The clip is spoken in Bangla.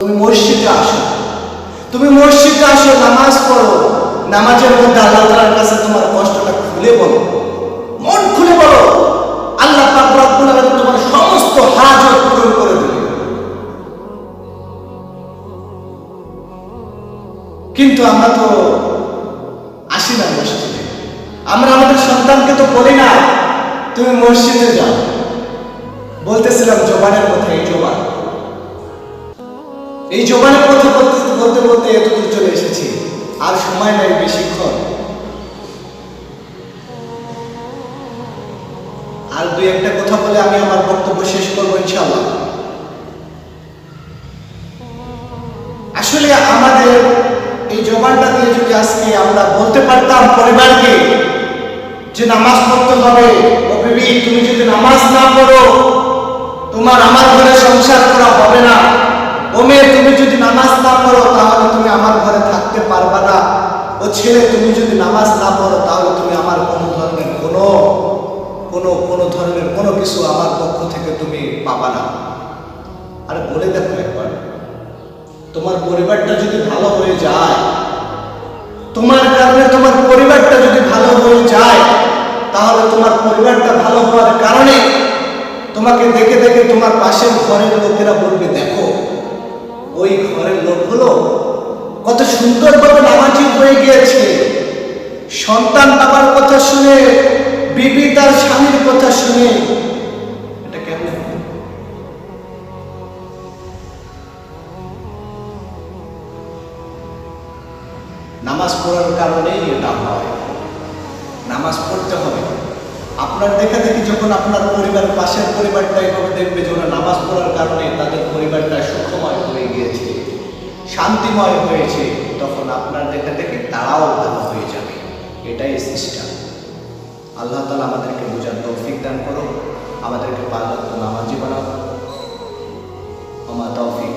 তুমি মসজিদে আসো। তুমি মসজিদে আসো, নামাজ পড়ো। নামাজের মধ্যে আল্লাহ তাআলার কাছে তোমার কষ্টটা খুলে বলো। মন খুলে বলো। আল্লাহ তোমার সমস্ত হাজত পূরণ করে দেবে। কিন্তু আমরা তো আসি না মসজিদে। আমরা আমাদের সন্তানকে তো বলি না, তুমি মসজিদে যাও। বলতেছিলাম জবানের জবান এই জবানের কথা বলতে বলতে এতদূর চলে এসেছি। আর সময় নাই বেশিক্ষণ। আর দুই একটা কথা বলে আমি আমার বক্তব্য শেষ করব ইনশাআল্লাহ। আসলে আমাদের এই জবানটা দিয়ে যদি আজকে আমরা বলতে পারতাম পরিবারকে যে নামাজ পড়তে হবে, ও বিবি, তুমি যদি নামাজ না পড়ো, তোমার আমার ঘরে সংসার করা হবে না। তুমি যদি নামাজ না পড়ো, তাহলে তুমি আমার ঘরে থাকতে পারবে না। ও ছেলে, তুমি যদি নামাজ না পড়ো, তাহলে তুমি আমার কোনো ধর্মের কোনো কোনো কোনো ধর্মের কোনো কিছু আমার পক্ষ থেকে তুমি পাবা না। আর বলে দেখো একবার। তোমার পরিবারটা যদি ভালো হয়ে যায়, তোমার কারণে তোমার পরিবারটা যদি ভালো হয়ে যায়, তাহলে তোমার পরিবারটা ভালো হওয়ার কারণে তোমাকে দেখে দেখে তোমার পাশের ঘরের লোকেরা বলবে, দেখো ওই ঘরের লোকগুলো কত সুন্দরভাবে নামাজি হয়ে গিয়েছে। সন্তান বাবার কথা শুনে, বিবি তার স্বামীর কথা শুনে। এটা কেমন নামাজ পড়ার কারণেই এটা হয়। নামাজ পড়তে হবে। আপনার দেখা দেখি যখন আপনার পরিবার, পাশের পরিবারটা এভাবে দেখবে যে ওরা নামাজ পড়ার কারণে তাদের পরিবারটা শান্তিময় হয়েছে, তখন আপনার দেখা দেখে তারাও ভালো হয়ে যাবে। এটাই সিস্টেম। আল্লাহ তালা আমাদেরকে বোঝার তৌফিক দান করো আমাদেরকে পাঁচ নামাজি বানাও আমার তৌফিক